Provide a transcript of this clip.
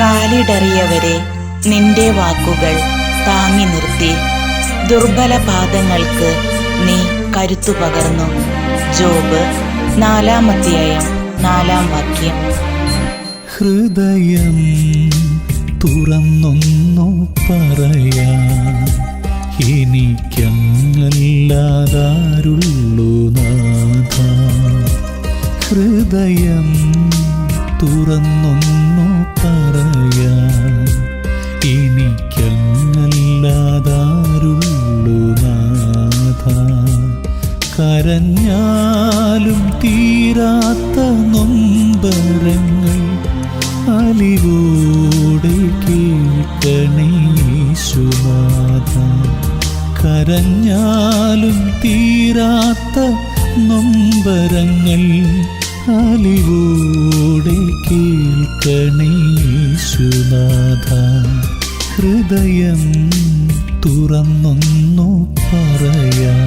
കാലിടറിയവരെ നിന്റെ വാക്കുകൾ താങ്ങി നിർത്തി. ദുർബല പാദങ്ങൾക്ക് നീ കരുത്തു പകർന്നു. ജോബ് നാലാമധ്യായം നാലാം വാക്യം. ഹൃദയം തുറന്നൊന്നു പറയാ. എനിക്കല്ലാതാരുള്ളൂ നാഥ. ഹൃദയം തുറന്നൊന്നു പറയാൻ കരഞ്ഞാലും തീരാത്ത നൊമ്പരങ്ങൾ അലിവോടെ കേൾക്കണേശുനാഥ കരഞ്ഞാലും തീരാത്ത നൊമ്പരങ്ങൾ അലിവോടെ കേൾക്കണേശുനാഥ ഹൃദയം തുറന്നൊന്നു പറയാം.